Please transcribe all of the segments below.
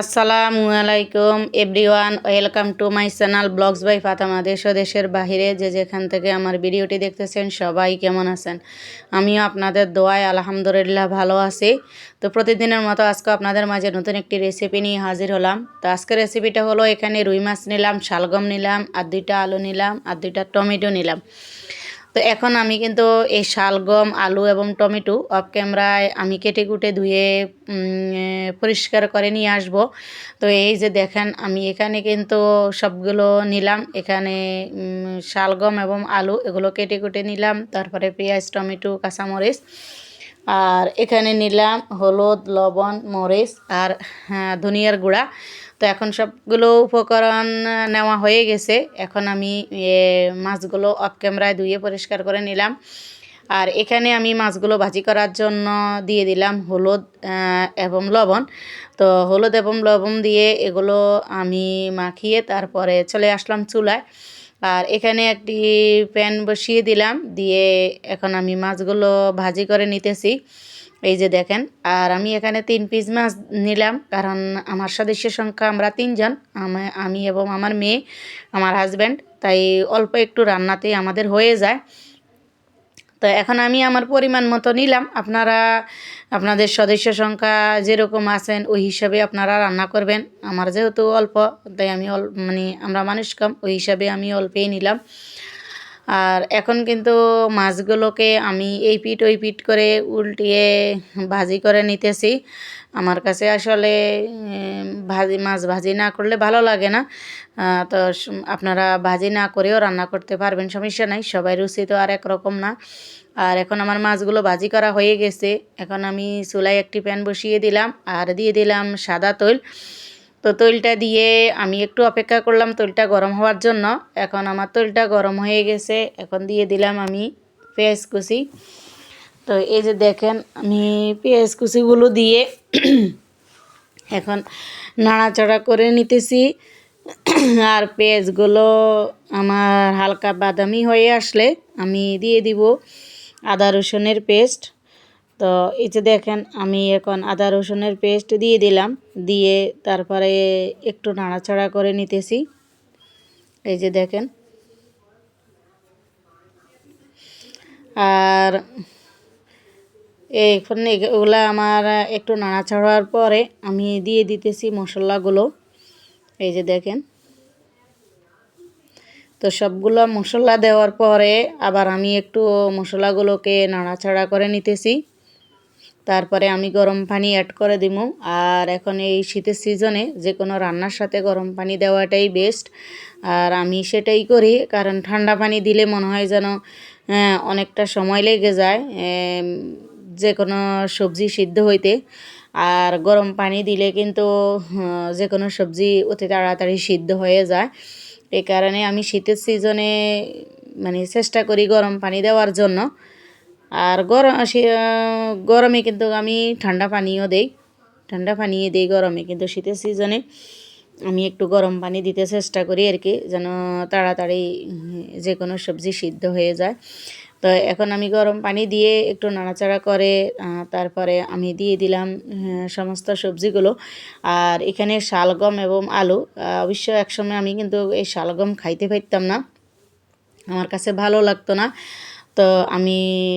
আসসালামু আলাইকুম, everyone, welcome to my channel vlogs by Fatema. দেশ দেশের বাহিরে যে যেখান থেকে আমার ভিডিওটি দেখতেছেন, সবাই কেমন আছেন? আমিও আপনাদের দোয়ায় আলহামদুলিল্লাহ ভালো আছি। তো প্রতিদিনের মতো আজকে আপনাদের মাঝে নতুন একটি রেসিপি নিয়ে হাজির হলাম। তো আজকের রেসিপিটা হলো এখানে রুই মাছ নিলাম, শালগম নিলাম, আর দুইটা আলু নিলাম, আর দুইটা টমেটো নিলাম। তো এখন আমি কিন্তু এই শালগম, আলু এবং টমেটো অফ ক্যামেরায় আমি কেটে কুটে ধুয়ে পরিষ্কার করে নিয়ে আসব। তো এই যে দেখেন, আমি এখানে কিন্তু সবগুলো নিলাম। এখানে শালগম এবং আলু এগুলো কেটে কুটে নিলাম। তারপরে পেঁয়াজ, টমেটো, কাঁচামরিচ। আর এখানে নিলাম হলুদ লবণ মরিচ আর হ্যাঁ, ধনিয়ার গুঁড়া। তো এখন সবগুলো উপকরণ নেওয়া হয়ে গেছে। এখন আমি মাছগুলো অফ ক্যামেরায় ধুয়ে পরিষ্কার করে নিলাম। আর এখানে আমি মাছগুলো ভাজি করার জন্য দিয়ে দিলাম হলুদ এবং লবণ। তো হলুদ এবং লবণ দিয়ে এগুলো আমি মাখিয়ে তারপরে চলে আসলাম চুলায়। আর এখানে একটি প্যান বসিয়ে দিলাম, দিয়ে এখন আমি মাছগুলো ভাজি করে নিতেছি। এই যে দেখেন, আর আমি এখানে তিন পিস মাছ নিলাম, কারণ আমার সদস্যের সংখ্যা আমরা তিনজন, আমা- এবং আমার মেয়ে, আমার হাজব্যান্ড তাই অল্প একটু রান্নাতেই আমাদের হয়ে যায়। তো এখন আমি আমার পরিমাণ মতো নিলাম। আপনারা, আপনাদের সদস্য সংখ্যা যেরকম আছেন, ওই হিসাবে আপনারা রান্না করবেন। আমার যেহেতু অল্প, তাই আমি অল মানে আমরা মানুষ কম, ওই হিসাবে আমি অল্পেই নিলাম। আর এখন কিন্তু মাছগুলোকে আমি এই পিঠ, ওই পিঠ করে উল্টিয়ে ভাজি করে নিতেছি। আমার কাছে আসলে ভাজি, মাছ ভাজি না করলে ভালো লাগে না। তো আপনারা ভাজি না করেও রান্না করতে পারবেন, সমস্যা নাই, সবাই রুচি তো আর একরকম না। আর এখন আমার মাছগুলো ভাজি করা হয়ে গেছে। এখন আমি চুলায় একটি প্যান বসিয়ে দিলাম, আর দিয়ে দিলাম সাদা তৈল। তো তৈলটা দিয়ে আমি একটু অপেক্ষা করলাম তৈলটা গরম হওয়ার জন্য। এখন আমার তৈলটা গরম হয়ে গেছে। এখন দিয়ে দিলাম আমি পেঁয়াজ কুচি। তো এই যে দেখেন, আমি পেঁয়াজ কুচিগুলো দিয়ে এখন নাড়াচাড়া করে নিতেছি। আর পেঁয়াজগুলো আমার হালকা বাদামি হয়ে আসলে আমি দিয়ে দিব আদা রসুনের পেস্ট। তো এই যে দেখেন, আমি এখন আদা রসুনের পেস্ট দিয়ে দিলাম, দিয়ে তারপরে একটু নাড়াচাড়া করে নিতেছি। এই যে দেখেন। আর এখন এগুলা আমার একটু নাড়াচাড়ার পরে আমি দিয়ে দিতেছি মশলাগুলো। এই যে দেখেন। তো সবগুলো মশলা দেওয়ার পরে আবার আমি একটু মশলাগুলোকে নাড়াচাড়া করে নিতেছি। তারপরে আমি গরম পানি অ্যাড করে দিব আর এখন এই শীতের সিজনে যে কোনো রান্নার সাথে গরম পানি দেওয়াটাই বেস্ট আর আমি সেটাই করি, কারণ ঠান্ডা পানি দিলে মনে হয় যেন অনেকটা সময় লেগে যায় যে কোনো সবজি সিদ্ধ হইতে। আর গরম পানি দিলে কিন্তু যে কোনো সবজি অতি তাড়াতাড়ি সিদ্ধ হয়ে যায়। এই কারণে আমি শীতের সিজনে মানে চেষ্টা করি গরম পানি দেওয়ার জন্য। আর গরম গরমে কিন্তু আমি ঠান্ডা পানিও দেই। ঠান্ডা পানি দিই গরমে, কিন্তু শীতের সিজনে আমি একটু গরম পানি দিতে চেষ্টা করি আর কি, যেন তাড়াতাড়ি যে কোনো সবজি সিদ্ধ হয়ে যায়। তো এখন আমি গরম পানি দিয়ে একটু নাড়াচাড়া করে তারপরে আমি দিয়ে দিলাম সমস্ত সবজিগুলো। আর এখানে শালগম এবং আলু অবশ্য একসময় আমি কিন্তু এই শালগম খাইতে পারতাম না। আমার কাছে ভালো লাগতো না। তো আমি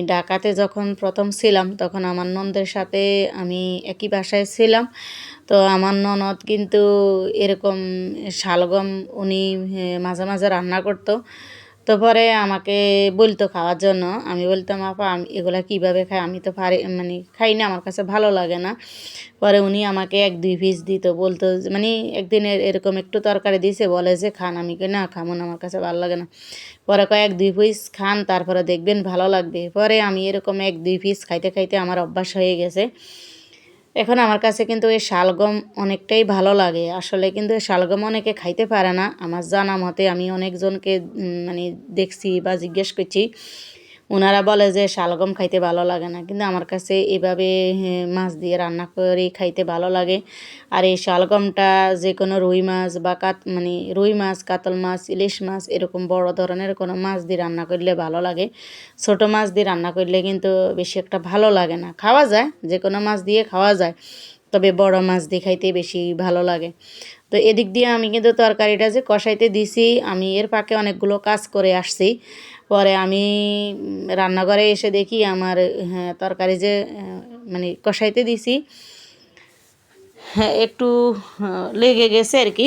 ঢাকাতে যখন প্রথম ছিলাম, তখন আমার ননদের সাথে আমি একই বাসায় ছিলাম। তো আমার ননদ কিন্তু এরকম শালগম উনি মাঝে মাঝে রান্না করতো। তো পরে আমাকে বলতো খাওয়ার জন্য। আমি বলতাম আপা আমি এগুলা কীভাবে খাই? আমি তো পারি মানে খাই না আমার কাছে ভালো লাগে না। পরে উনি আমাকে এক দুই পিস দিত বলতো মানে একদিন এরকম একটু তরকারি দিয়েছে বলে যে খান আমি কই, না খাব না আমার কাছে ভালো লাগে না। পরে কয়েক দুই পিস খান তারপরে দেখবেন ভালো লাগবে। পরে আমি এরকম এক দুই পিস খাইতে খাইতে আমার অভ্যাস হয়ে গেছে। এখন আমার কাছে কিন্তু এই শালগম অনেকটাই ভালো লাগে। আসলে কিন্তু এই শালগম অনেকে খাইতে পারে না। আমার জানা মতে আমি অনেকজনকে মানে দেখছি বা জিজ্ঞেস করছি। ওনারা বলে যে, শালগম খাইতে ভালো লাগে না। কিন্তু আমার কাছে এভাবে মাছ দিয়ে রান্না করে খাইতে ভালো লাগে। আর এই শালগমটা যে কোনো রুই মাছ বা কাত মানে রুই মাছ, কাতল মাছ, ইলিশ মাছ, এরকম বড় ধরনের কোনো মাছ দিয়ে রান্না করলে ভালো লাগে। ছোট মাছ দিয়ে রান্না করলে কিন্তু বেশি একটা ভালো লাগে না। খাওয়া যায় যে কোনো মাছ দিয়ে খাওয়া যায়, তবে বড় মাছ দেখাইতে বেশি ভালো লাগে। তো এদিক দিয়ে আমি কিন্তু তরকারিটা যে কষাইতে দিছি, আমি এর পাকে অনেকগুলো কাজ করে আসছি। পরে আমি রান্নাঘরে এসে দেখি আমার হ্যাঁ, তরকারি যে মানে কষাইতে দিছি হ্যাঁ একটু লেগে গেছে আর কি।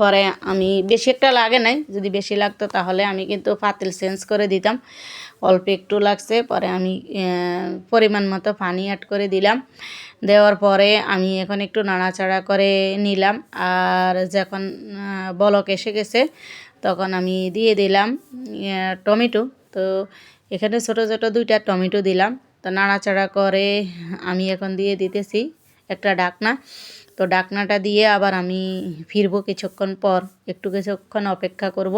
পরে আমি বেশি একটা লাগে নাই যদি বেশি লাগতো তাহলে আমি কিন্তু পাতিল চেঞ্জ করে দিতাম। অল্প একটু লাগছে পরে আমি পরিমাণ মতো পানি অ্যাড করে দিলাম। দেওয়ার পরে আমি এখন একটু নাড়াচাড়া করে নিলাম। আর যখন বলক এসে গেছে তখন আমি দিয়ে দিলাম টমেটো। তো এখানে ছোট ছোট দুইটা টমেটো দিলাম। তো নাড়াচাড়া করে আমি এখন দিয়ে দিতেছি একটা ডাকনা। তো ডাকনাটা দিয়ে আবার আমি ফিরবো কিছুক্ষণ পর, একটু কিছুক্ষণ অপেক্ষা করব।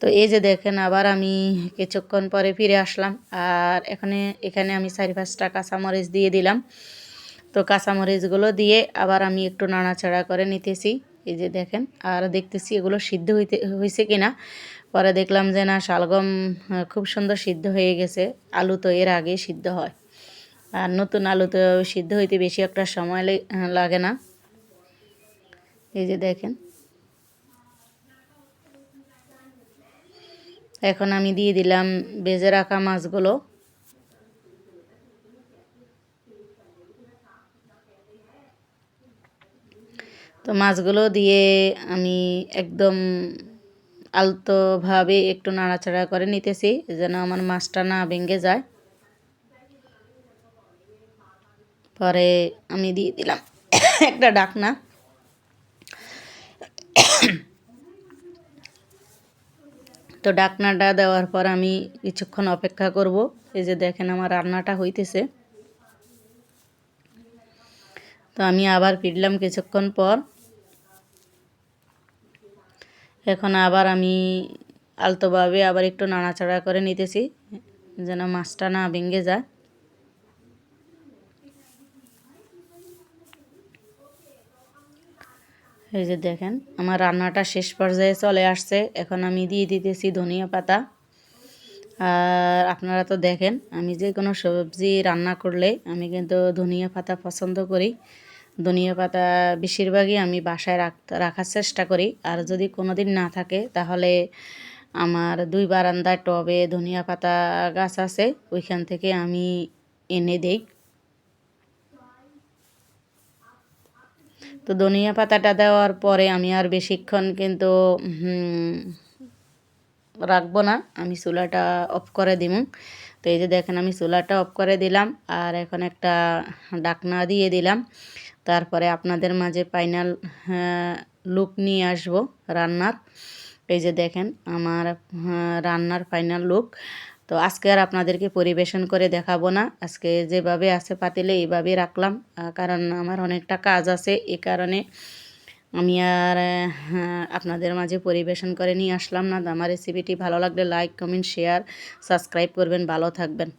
তো এই যে দেখেন, আবার আমি কিছুক্ষণ পরে ফিরে আসলাম। আর এখানে এখানে আমি চারি পাঁচটা কাঁচামরিচ দিয়ে দিলাম। তো কাঁচামরিচগুলো দিয়ে আবার আমি একটু নাড়াচাড়া করে নিতেছি। এই যে দেখেন, আর দেখতেছি এগুলো সিদ্ধ হইতে হয়েছে কিনা। পরে দেখলাম যে না, শালগম খুব সুন্দর সিদ্ধ হয়ে গেছে। আলু তো এর আগে সিদ্ধ হয়। আর নতুন আলু তো সিদ্ধ হইতে বেশি একটা সময় লাগে না। এই যে দেখেন। এখন আমি দিয়ে দিলাম বেজে রাখা মাছগুলো। তো মাছগুলো দিয়ে আমি একদম আলতোভাবে একটু নাড়াচাড়া করে নিতেছি, যেন আমার মাছটা না ভেঙে যায়। পরে আমি দিয়ে দিলাম একটা ডাকনা। তো ডাকনাটা দেওয়ার পর আমি কিছুক্ষণ অপেক্ষা করব। এই যে দেখেন আমার রান্নাটা হইতেছে। তো আমি আবার ফিরলাম কিছুক্ষণ পর। এখন আবার আমি আলতোভাবে আবার একটু নাড়াচাড়া করে নিতেছি, যেন মাছটা না ভেঙে যায়। এই যে দেখেন, আমার রান্নাটা শেষ পর্যায়ে চলে আসছে। এখন আমি দিয়ে দিতেছি ধনিয়া পাতা। আর আপনারা তো দেখেন, আমি যে কোনো সবজি রান্না করলে আমি কিন্তু ধনিয়া পাতা পছন্দ করি। ধনিয়া পাতা বেশিরভাগই আমি বাসায় রাখতে, রাখার চেষ্টা করি। আর যদি কোনো দিন না থাকে, তাহলে আমার দুই বারান্দায় টবে ধনিয়া পাতা গাছ আছে, ওইখান থেকে আমি এনে দেই। তো ধনিয়া পাতাটা দেওয়ার পরে আমি আর বেশিক্ষণ কিন্তু রাখব না। আমি চুলাটা অফ করে দিব। তো এই যে দেখেন, আমি চুলাটা অফ করে দিলাম। আর এখন একটা ডাকনা দিয়ে দিলাম। তারপরে আপনাদের মাঝে ফাইনাল লুক নিয়ে আসব রান্নার। এই যে দেখেন আমার রান্নার ফাইনাল লুক তো আজকে আর আপনাদেরকে পরিবেশন করে দেখাবো না। আজকে যেভাবে আছে পাতিলে এইভাবে রাখলাম। কারণ আমার অনেকটা কাজ আছে, এ কারণে আমি আর আপনাদের মাঝে পরিবেশন করে নিয়ে আসলাম না। আমার রেসিপিটি ভালো লাগলে লাইক কমেন্ট শেয়ার সাবস্ক্রাইব করবেন। ভালো থাকবেন।